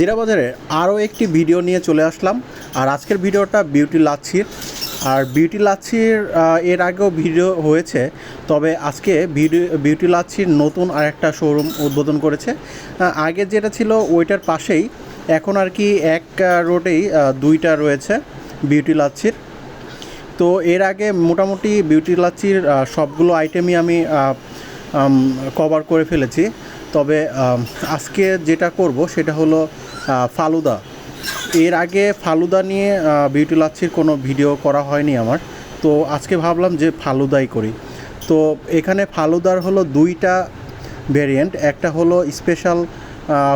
জিরা বাজারে আরও একটি ভিডিও নিয়ে চলে আসলাম। আর আজকের ভিডিওটা বিউটি লাচ্ছির। আর বিউটি লাচ্ছির এর আগেও ভিডিও হয়েছে, তবে আজকে ভিডিও বিউটি লাচ্ছির নতুন আর একটা শোরুম উদ্বোধন করেছে। আগে যেটা ছিল ওইটার পাশেই, এখন আর কি এক রোডেই দুইটা রয়েছে বিউটি লাচ্ছির। তো এর আগে মোটামুটি বিউটি লাচ্ছির সবগুলো আইটেমই আমি কভার করে ফেলেছি। তবে আজকে যেটা করব সেটা হলো ফালুদা। এর আগে ফালুদা নিয়ে বিউটি লাচ্ছির কোনো ভিডিও করা হয়নি আমার। তো আজকে ভাবলাম যে ফালুদাই করি। তো এখানে ফালুদার হলো দুইটা ভেরিয়েন্ট একটা হলো স্পেশাল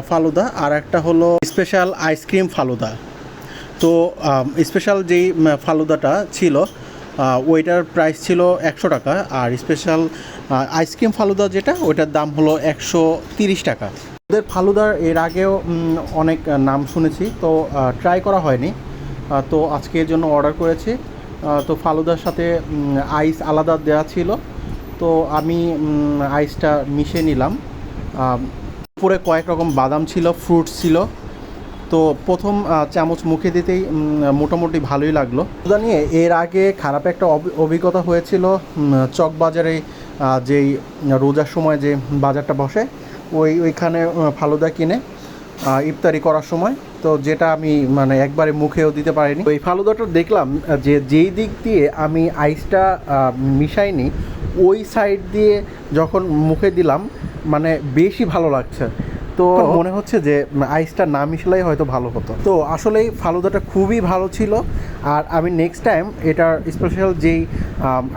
ফালুদা আর একটা হলো স্পেশাল আইসক্রিম ফালুদা। তো স্পেশাল যেই ফালুদাটা ছিল ওইটার প্রাইস ছিল একশো টাকা আর স্পেশাল আইসক্রিম ফালুদা যেটা, ওইটার দাম হলো একশো তিরিশ টাকা। ওদের ফালুদার এর আগেও অনেক নাম শুনেছি, তো ট্রাই করা হয়নি। তো আজকে এর জন্য অর্ডার করেছি। তো ফালুদার সাথে আইস আলাদা দেওয়া ছিল। তো আমি আইসটা মিশিয়ে নিলাম। উপরে কয়েক রকম বাদাম ছিল ফ্রুটস ছিল। তো প্রথম চামচ মুখে দিতেই মোটামুটি ভালোই লাগল। ওটা নিয়ে এর আগে খারাপ একটা অভি- অভিজ্ঞতা হয়েছিল চকবাজারে যেই রোজার সময় যে বাজারটা বসে, ওই, ওইখানে ফালুদা কিনে ইফতারি করার সময়। তো যেটা আমি মানে একবারে মুখেও দিতে পারিনি। এই ফালুদাটা দেখলাম, যে যেই দিক দিয়ে আমি আইসটা মিশাইনি, ওই সাইড দিয়ে যখন মুখে দিলাম মানে বেশি ভালো লাগছে। তো মনে হচ্ছে যে আইসটা না মিশলেই হয়তো ভালো হতো। তো আসলেই ফালুদাটা খুবই ভালো ছিল। আর আমি নেক্সট টাইম এটার স্পেশাল যেই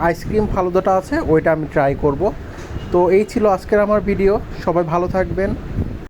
আইসক্রিম ফালুদাটা আছে, ওইটা আমি ট্রাই করব। তো এই ছিল আজকের আমার ভিডিও সবাই ভালো থাকবেন।